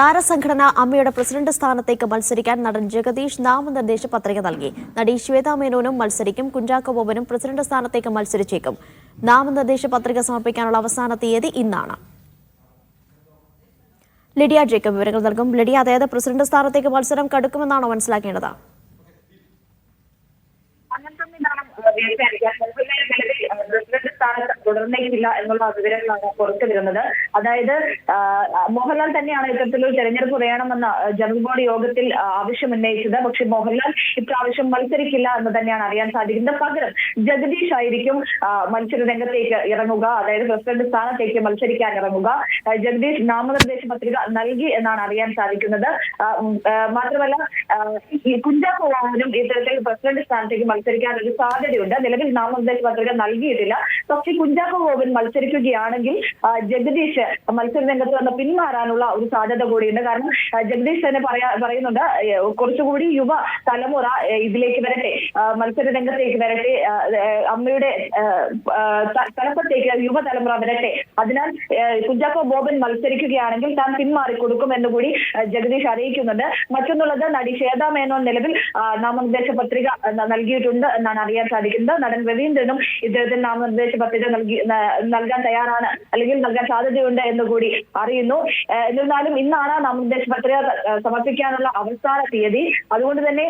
താരസംഘടന അമ്മയുടെ പ്രസിഡന്റ് സ്ഥാനത്തേക്ക് മത്സരിക്കാൻ നടൻ ജഗദീഷ് നാമനിർദ്ദേശ പത്രിക നൽകി. നടി ശ്വേതാ മേനോനും മത്സരിക്കും. കുഞ്ചാക്കോ ബോബനും പ്രസിഡന്റ് സ്ഥാനത്തേക്ക് മത്സരിച്ചേക്കും. നാമനിർദ്ദേശ പത്രിക സമർപ്പിക്കാനുള്ള അവസാന തീയതി ഇന്നാണ്. ലിഡിയ ജേക്കബ് വിവരങ്ങൾ നൽകും. ലിഡിയ അതായത് പ്രസിഡന്റ് സ്ഥാനത്തേക്ക് മത്സരം കടുക്കുമെന്നാണോ മനസ്സിലാക്കേണ്ടത്? പ്രസിഡന്റ് സ്ഥാനത്ത് തുടർന്നേക്കില്ല എന്നുള്ള വിവരങ്ങളാണ് പുറത്തു വരുന്നത് അതായത് മോഹൻലാൽ തന്നെയാണ് ഇത്തരത്തിലൊരു തെരഞ്ഞെടുപ്പ് വേണമെന്ന ജനറൽ ബോഡി യോഗത്തിൽ ആവശ്യം ഉന്നയിച്ചത്. പക്ഷെ മോഹൻലാൽ ഇപ്രാവശ്യം മത്സരിക്കില്ല എന്ന് തന്നെയാണ് അറിയാൻ സാധിക്കുന്നത്. പകരം ജഗദീഷ് ആയിരിക്കും മത്സര രംഗത്തേക്ക് ഇറങ്ങുക. അതായത് പ്രസിഡന്റ് സ്ഥാനത്തേക്ക് മത്സരിക്കാൻ ഇറങ്ങുക. ജഗദീഷ് നാമനിർദ്ദേശ പത്രിക നൽകി എന്നാണ് അറിയാൻ സാധിക്കുന്നത്. മാത്രമല്ല കുഞ്ചാക്കോ വാഹനം ഇത്തരത്തിൽ പ്രസിഡന്റ് സ്ഥാനത്തേക്ക് മത്സരിക്കാൻ ഒരു സാധ്യതയുണ്ട്. നിലവിൽ നാമനിർദ്ദേശ പത്രിക দিয়ে দিলাম പക്ഷേ കുഞ്ചാക്കോ ബോബൻ മത്സരിക്കുകയാണെങ്കിൽ ജഗദീഷ് മത്സര രംഗത്ത് നിന്ന് പിന്മാറാനുള്ള ഒരു സാധ്യത കൂടിയുണ്ട്. കാരണം ജഗദീഷ് തന്നെ പറയാ പറയുന്നുണ്ട് കുറച്ചുകൂടി യുവ തലമുറ ഇതിലേക്ക് വരട്ടെ മത്സര രംഗത്തേക്ക് വരട്ടെ അമ്മയുടെ തലപ്പത്തേക്ക് യുവ തലമുറ തലപ്പത്തേക്ക് യുവതലമുറ വരട്ടെ. അതിനാൽ കുഞ്ചാക്കോ ബോബൻ മത്സരിക്കുകയാണെങ്കിൽ താൻ പിന്മാറി കൊടുക്കും എന്ന് കൂടി ജഗദീഷ് അറിയിക്കുന്നുണ്ട്. മറ്റൊന്നുള്ളത് നടി ശ്വേതാ മേനോൻ നിലവിൽ നാമനിർദ്ദേശ പത്രിക നൽകിയിട്ടുണ്ട് എന്നാണ് അറിയാൻ സാധിക്കുന്നത്. നടൻ രവീന്ദ്രനും ഇദ്ദേഹത്തിന് നാമനിർദ്ദേശ പത്രിക നൽകി നൽകാൻ തയ്യാറാണ് അല്ലെങ്കിൽ നൽകാൻ സാധ്യതയുണ്ട് എന്ന് കൂടി അറിയുന്നു. എന്നിരുന്നാലും ഇന്നാണ് നാമനിർദ്ദേശ പത്രിക സമർപ്പിക്കാനുള്ള അവസാന തീയതി. അതുകൊണ്ട് തന്നെ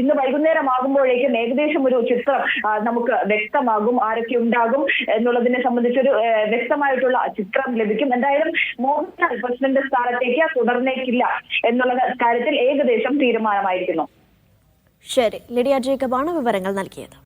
ഇന്ന് വൈകുന്നേരം ആകുമ്പോഴേക്കും ഏകദേശം ഒരു ചിത്രം നമുക്ക് വ്യക്തമാകും ആരൊക്കെ ഉണ്ടാകും എന്നുള്ളതിനെ സംബന്ധിച്ചൊരു വ്യക്തമായിട്ടുള്ള ചിത്രം ലഭിക്കും. എന്തായാലും മോഹൻലാൽ പ്രസിഡന്റ് സ്ഥാനത്തേക്ക് തുടർന്നേക്കില്ല എന്നുള്ള കാര്യത്തിൽ ഏകദേശം തീരുമാനമായിരിക്കുന്നു. ശരി ലിഡിയ ജേക്കബാണ് വിവരങ്ങൾ നൽകിയത്.